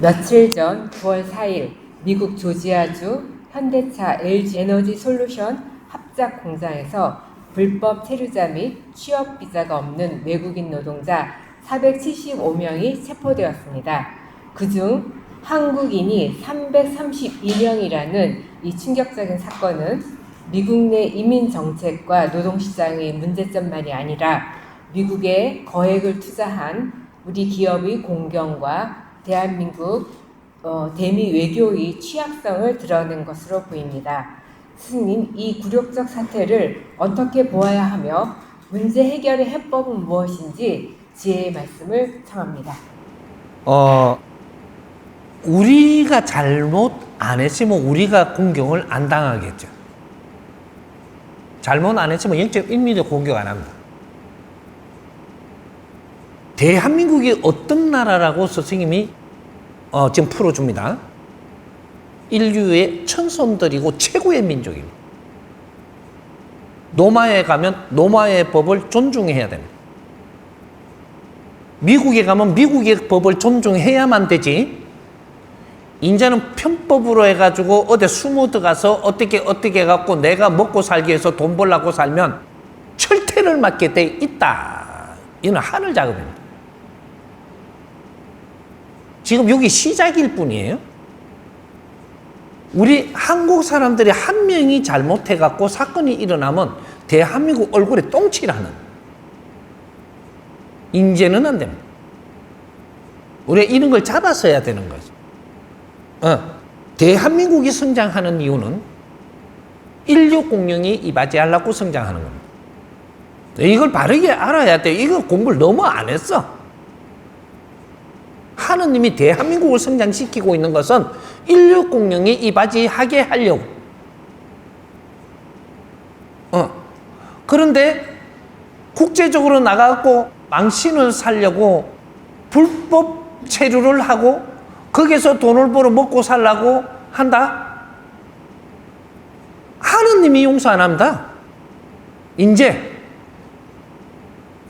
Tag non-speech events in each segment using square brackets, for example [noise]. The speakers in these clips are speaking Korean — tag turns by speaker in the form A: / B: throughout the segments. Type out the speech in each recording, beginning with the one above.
A: 며칠 전 9월 4일 미국 조지아주 현대차 LG 에너지 솔루션 합작 공장에서 불법 체류자 및 취업 비자가 없는 외국인 노동자 475명이 체포되었습니다. 그중 한국인이 332명이라는 이 충격적인 사건은 미국 내 이민 정책과 노동 시장의 문제점만이 아니라 미국에 거액을 투자한 우리 기업의 공경과 대한민국 어, 대미 외교의 취약성을 드러낸 것으로 보입니다. 스님, 이 굴욕적 사태를 어떻게 보아야 하며 문제 해결의 해법은 무엇인지 지혜의 말씀을 청합니다.
B: 어, 우리가 잘못 안 했으면 우리가 공격을 안 당하겠죠. 잘못 안 했으면 0.1mm 공격 안 합니다. 대한민국이 어떤 나라라고 스승님이 어, 지금 풀어줍니다. 인류의 천손들이고 최고의 민족입니다. 노마에 가면 노마의 법을 존중해야 됩니다. 미국에 가면 미국의 법을 존중해야만 되지. 인자는 편법으로 해가지고 어디 숨어 들어가서 어떻게 어떻게 해갖고 내가 먹고 살기 위해서 돈 벌라고 살면 철퇴를 맞게 돼 있다. 이는 하늘 작업입니다. 지금 여기 시작일 뿐이에요. 우리 한국 사람들이 한 명이 잘못해갖고 사건이 일어나면 대한민국 얼굴에 똥칠하는 인제는 안 됩니다. 우리가 이런 걸 잡았어야 되는 거죠. 어, 대한민국이 성장하는 이유는 인류 공룡이 이바지하려고 성장하는 겁니다. 이걸 바르게 알아야 돼. 이거 공부를 너무 안 했어. 하느님이 대한민국을 성장시키고 있는 것은 인류 공룡이 이바지하게 하려고. 어. 그런데 국제적으로 나가고 망신을 살려고 불법 체류를 하고 거기서 돈을 벌어 먹고 살라고 한다? 하느님이 용서 안 합니다. 이제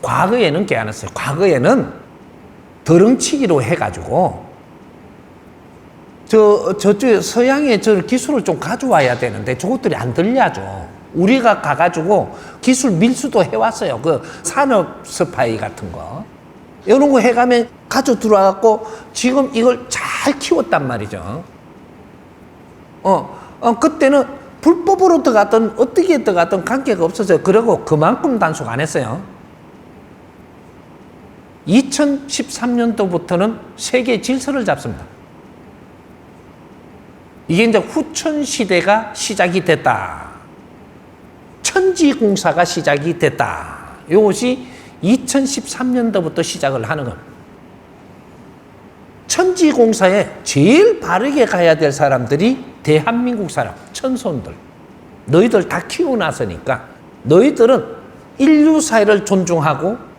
B: 과거에는 깨어났어요. 과거에는 더렁치기로 해가지고 저 저쪽 서양의 저 기술을 좀 가져와야 되는데 저것들이 안 들려줘. 우리가 가가지고 기술 밀수도 해왔어요. 그 산업 스파이 같은 거. 이런 거 해가면 가져 들어와갖고 지금 이걸 잘 키웠단 말이죠. 어, 어 그때는 불법으로 들어갔던 어떻게 들어갔던 관계가 없었어요. 그리고 그만큼 단속 안 했어요. 2013년도부터는 세계 질서를 잡습니다. 이게 이제 후천 시대가 시작이 됐다. 천지공사가 시작이 됐다. 이것이 2013년도부터 시작을 하는 겁니다. 천지공사에 제일 바르게 가야 될 사람들이 대한민국 사람, 천손들. 너희들 다 키워놨으니까 너희들은 인류 사회를 존중하고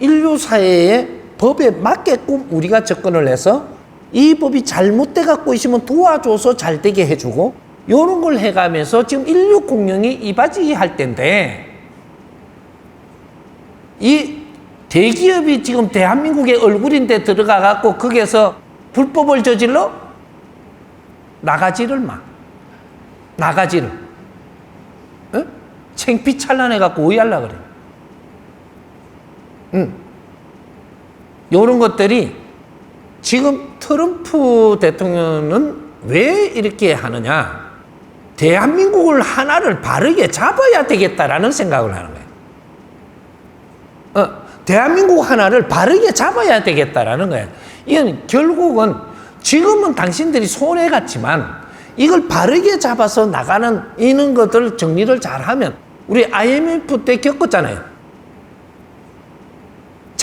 B: 인류 사회의 법에 맞게끔 우리가 접근을 해서 이 법이 잘못돼 갖고 있으면 도와줘서 잘 되게 해주고 이런 걸 해가면서 지금 인류 공룡이 이바지 할 때인데 이 대기업이 지금 대한민국의 얼굴인데 들어가 갖고 거기에서 불법을 저질러 나가지를 마 나가지를 어? 챙피 찬란해 갖고 오해하려 그래. 응. 요런 것들이 지금 트럼프 대통령은 왜 이렇게 하느냐? 대한민국을 하나를 바르게 잡아야 되겠다라는 생각을 하는 거예요. 어, 대한민국 하나를 바르게 잡아야 되겠다라는 거예요. 이건 결국은 지금은 당신들이 손해 같지만 이걸 바르게 잡아서 나가는 이런 것들 정리를 잘하면 우리 IMF 때 겪었잖아요.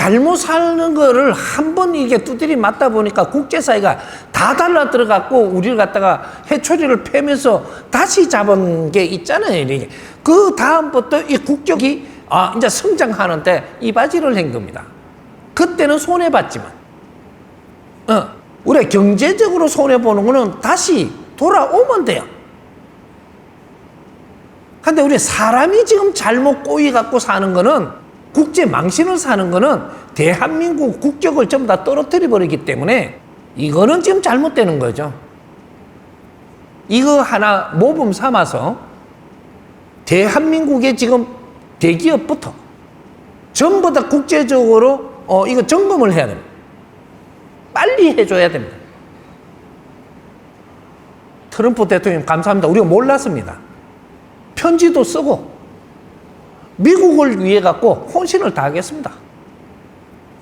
B: 잘못 사는 거를 한 번 이게 두드리 맞다 보니까 국제사회가 다 달라 들어갔고 우리를 갖다가 해초리를 패면서 다시 잡은 게 있잖아요. 이게. 그 다음부터 이 국격이 아, 이제 성장하는데 이 바지를 한 겁니다. 그때는 손해봤지만, 어, 우리 경제적으로 손해보는 거는 다시 돌아오면 돼요. 근데 우리 사람이 지금 잘못 꼬이 갖고 사는 거는 국제 망신을 사는 거는 대한민국 국격을 전부 다 떨어뜨려 버리기 때문에 이거는 지금 잘못되는 거죠. 이거 하나 모범 삼아서 대한민국의 지금 대기업부터 전부 다 국제적으로 어, 이거 점검을 해야 됩니다. 빨리 해줘야 됩니다. 트럼프 대통령 감사합니다. 우리가 몰랐습니다. 편지도 쓰고 미국을 위해 갖고 혼신을 다하겠습니다.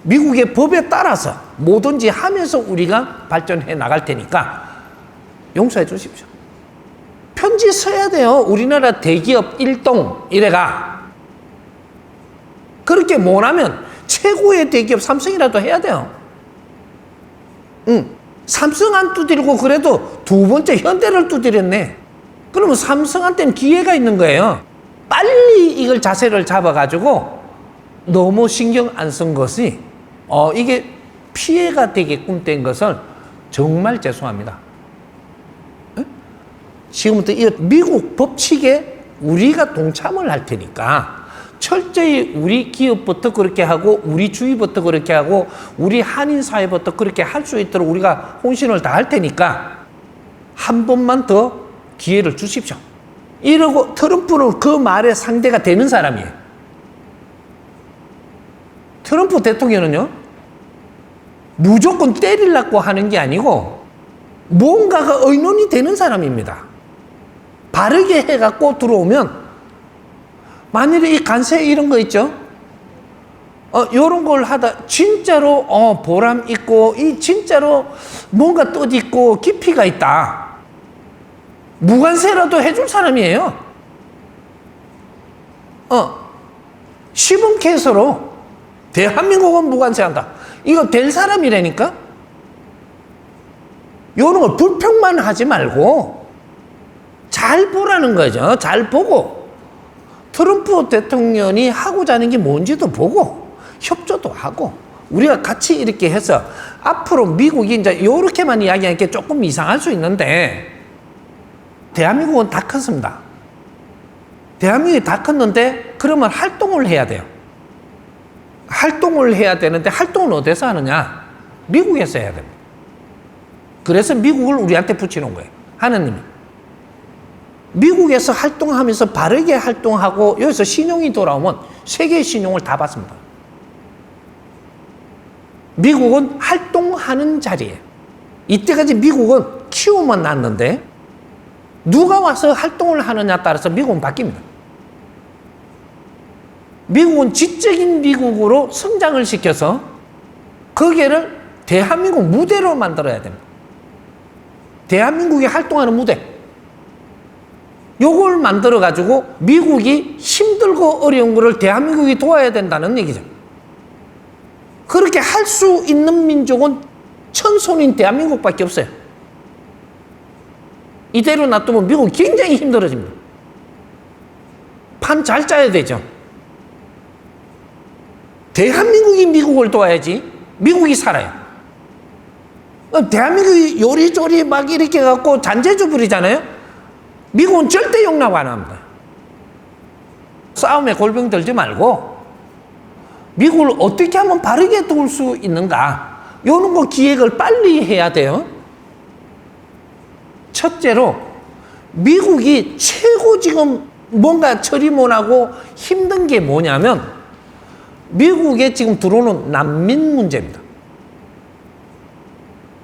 B: 미국의 법에 따라서 뭐든지 하면서 우리가 발전해 나갈 테니까 용서해 주십시오. 편지 써야 돼요. 우리나라 대기업 일동 이래가 그렇게 못하면 최고의 대기업 삼성이라도 해야 돼요. 응. 삼성 안 두드리고 그래도 두 번째 현대를 두드렸네. 그러면 삼성한테는 기회가 있는 거예요. 빨리 이걸 자세를 잡아가지고 너무 신경 안 쓴 것이 어 이게 피해가 되게끔 된 것을 정말 죄송합니다. 에? 지금부터 이 미국 법칙에 우리가 동참을 할 테니까 철저히 우리 기업부터 그렇게 하고 우리 주위부터 그렇게 하고 우리 한인 사회부터 그렇게 할 수 있도록 우리가 혼신을 다할 테니까 한 번만 더 기회를 주십시오. 이러고 트럼프는 그 말에 상대가 되는 사람이에요. 트럼프 대통령은요, 무조건 때리려고 하는 게 아니고, 뭔가가 의논이 되는 사람입니다. 바르게 해갖고 들어오면, 만일에 이 간세 이런 거 있죠? 어, 요런 걸 하다, 진짜로, 어, 보람 있고, 이 진짜로 뭔가 뜻 있고, 깊이가 있다. 무관세라도 해줄 사람이에요. 어, 시범 케이스로 대한민국은 무관세한다. 이거 될 사람이라니까? 요런 걸 불평만 하지 말고 잘 보라는 거죠. 잘 보고 트럼프 대통령이 하고자 하는 게 뭔지도 보고 협조도 하고 우리가 같이 이렇게 해서 앞으로 미국이 이제 요렇게만 이야기하는 게 조금 이상할 수 있는데 대한민국은 다 컸습니다. 대한민국이 다 컸는데 그러면 활동을 해야 돼요. 활동을 해야 되는데 활동을 어디서 하느냐? 미국에서 해야 됩니다. 그래서 미국을 우리한테 붙이는 거예요. 하느님이. 미국에서 활동하면서 바르게 활동하고 여기서 신용이 돌아오면 세계의 신용을 다 받습니다. 미국은 활동하는 자리예요. 이때까지 미국은 키워만 났는데 누가 와서 활동을 하느냐 따라서 미국은 바뀝니다. 미국은 지적인 미국으로 성장을 시켜서 거기를 대한민국 무대로 만들어야 됩니다. 대한민국이 활동하는 무대. 요걸 만들어 가지고 미국이 힘들고 어려운 거를 대한민국이 도와야 된다는 얘기죠. 그렇게 할 수 있는 민족은 천손인 대한민국밖에 없어요. 이대로 놔두면 미국 굉장히 힘들어집니다. 판 잘 짜야 되죠. 대한민국이 미국을 도와야지 미국이 살아요. 어, 대한민국이 요리조리 막 이렇게 갖고 잔재주 부리잖아요. 미국은 절대 용납 안 합니다. 싸움에 골병 들지 말고 미국을 어떻게 하면 바르게 도울 수 있는가 요런 거 기획을 빨리 해야 돼요. 첫째로 미국이 최고 지금 뭔가 처리 못하고 힘든 게 뭐냐면 미국에 지금 들어오는 난민 문제입니다.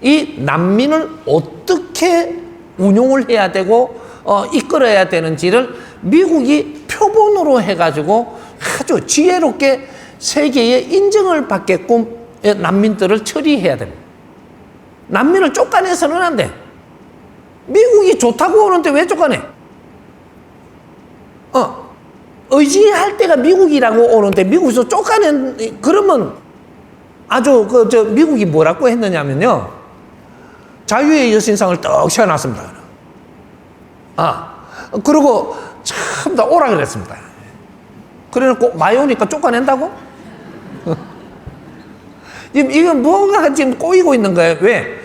B: 이 난민을 어떻게 운용을 해야 되고 어, 이끌어야 되는지를 미국이 표본으로 해가지고 아주 지혜롭게 세계의 인정을 받게끔 난민들을 처리해야 됩니다. 난민을 쫓아내서는 안 돼. 미국이 좋다고 오는데 왜 쫓아내? 어, 의지할 때가 미국이라고 오는데 미국에서 쫓아낸 그러면 아주 그 저 미국이 뭐라고 했느냐면요 자유의 여신상을 떡 세워놨습니다. 아 그리고 참 다 오라 그랬습니다. 그래놓고 많이 오니까 쫓아낸다고? [laughs] 지금 이건 뭔가 지금 꼬이고 있는 거예요. 왜?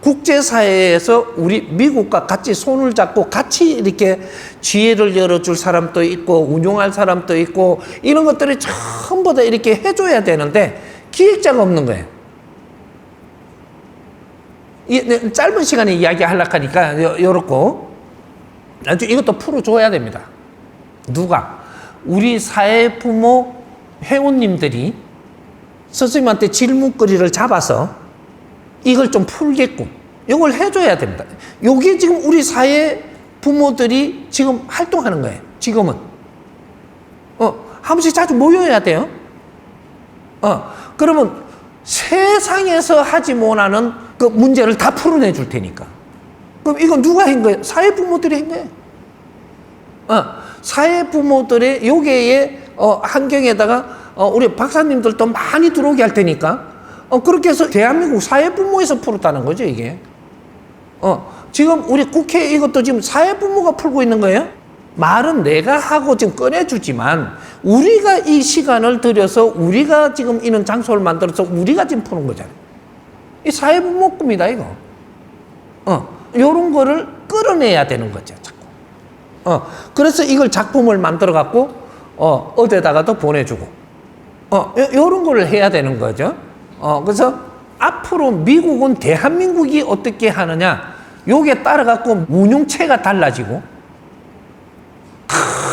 B: 국제사회에서 우리 미국과 같이 손을 잡고 같이 이렇게 지혜를 열어줄 사람도 있고 운용할 사람도 있고 이런 것들이 전부 다 이렇게 해줘야 되는데 기획자가 없는 거예요. 이 네, 짧은 시간에 이야기하려고 하니까 나중에 이것도 풀어줘야 됩니다. 누가? 우리 사회 부모 회원님들이 선생님한테 질문거리를 잡아서 이걸 좀 풀게끔 이걸 해줘야 됩니다. 요게 지금 우리 사회 부모들이 지금 활동하는 거예요. 지금은. 어, 한 번씩 자주 모여야 돼요. 어, 그러면 세상에서 하지 못하는 그 문제를 다 풀어내 줄 테니까. 그럼 이건 누가 한 거예요? 사회 부모들이 한 거예요. 어, 사회 부모들의 요게의 어, 환경에다가 어, 우리 박사님들도 많이 들어오게 할 테니까 어, 그렇게 해서 대한민국 사회 부모에서 풀었다는 거죠 이게. 어, 지금 우리 국회 이것도 지금 사회 부모가 풀고 있는 거예요. 말은 내가 하고 지금 꺼내주지만 우리가 이 시간을 들여서 우리가 지금 이런 장소를 만들어서 우리가 지금 푸는 거잖아요. 이 사회 부모 꿈이다 이거. 어, 요런 거를 끌어내야 되는 거죠 자꾸. 어, 그래서 이걸 작품을 만들어 갖고 어, 어디다가도 보내주고 어, 요, 요런 거를 해야 되는 거죠. 어, 그래서 앞으로 미국은 대한민국이 어떻게 하느냐, 요게 따라 갖고 운용체가 달라지고,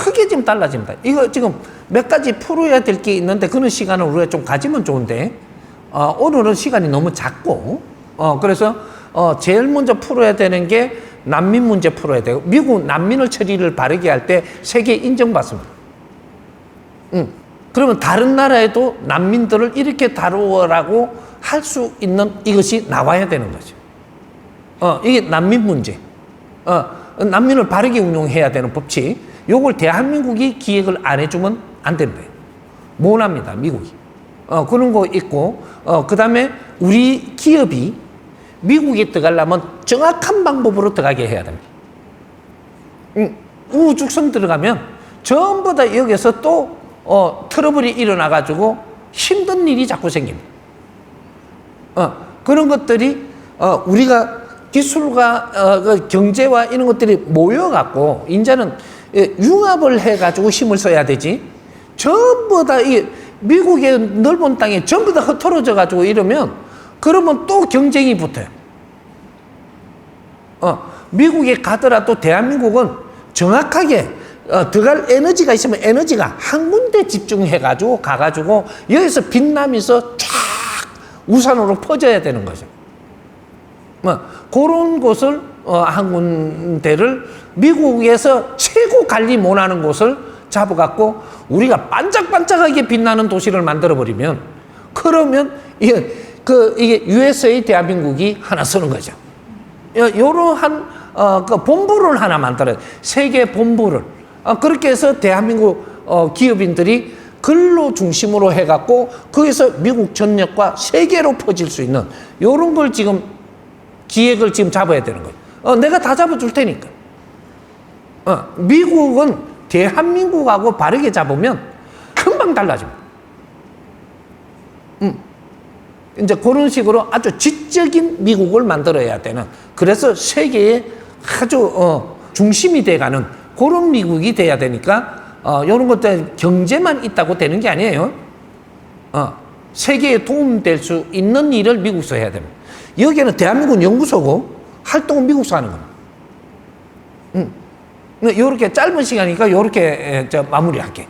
B: 크게 지금 달라집니다. 이거 지금 몇 가지 풀어야 될 게 있는데, 그런 시간을 우리가 좀 가지면 좋은데, 어, 오늘은 시간이 너무 작고, 어, 그래서, 어, 제일 먼저 풀어야 되는 게 난민 문제 풀어야 돼요. 미국 난민을 처리를 바르게 할 때 세계 인정받습니다. 응. 그러면 다른 나라에도 난민들을 이렇게 다루어라고 할 수 있는 이것이 나와야 되는 거죠. 어, 이게 난민 문제. 어, 난민을 바르게 운용해야 되는 법칙. 요걸 대한민국이 기획을 안 해주면 안 된대요. 못 합니다, 미국이. 어, 그런 거 있고, 어, 그 다음에 우리 기업이 미국에 들어가려면 정확한 방법으로 들어가게 해야 됩니다. 음, 우주선 들어가면 전부 다 여기서 또 어, 트러블이 일어나가지고 힘든 일이 자꾸 생깁니다. 어, 그런 것들이 어, 우리가 기술과 어, 그 경제와 이런 것들이 모여갖고 이제는 예, 융합을 해가지고 힘을 써야 되지. 전부 다 이 미국의 넓은 땅에 전부 다 흩어져가지고 이러면 그러면 또 경쟁이 붙어요. 어, 미국에 가더라도 대한민국은 정확하게 어, 들어갈 에너지가 있으면 에너지가 한 군데 집중해가지고 가가지고 여기서 빛나면서 쫙 우산으로 퍼져야 되는 거죠. 뭐 그런 곳을 어, 한 군데를 미국에서 최고 관리 못하는 곳을 잡아갖고 우리가 반짝반짝하게 빛나는 도시를 만들어 버리면 그러면 이게 그 이게 USA 대한민국이 하나 서는 거죠. 요- 요러한 어, 그 본부를 하나 만들어요. 세계 본부를. 어, 그렇게 해서 대한민국 어, 기업인들이 근로 중심으로 해갖고 거기서 미국 전역과 세계로 퍼질 수 있는 요런 걸 지금 기획을 지금 잡아야 되는 거예요. 어, 내가 다 잡아줄 테니까. 어, 미국은 대한민국하고 바르게 잡으면 금방 달라집니다. 음. 이제 그런 식으로 아주 지적인 미국을 만들어야 되는 그래서 세계의 아주 어, 중심이 돼가는 그런 미국이 돼야 되니까 어, 이런 것들 경제만 있다고 되는 게 아니에요. 어, 세계에 도움될 수 있는 일을 미국에서 해야 됩니다. 여기는 대한민국 연구소고 활동은 미국에서 하는 겁니다. 음. 이렇게 짧은 시간이니까 이렇게 저 마무리할게.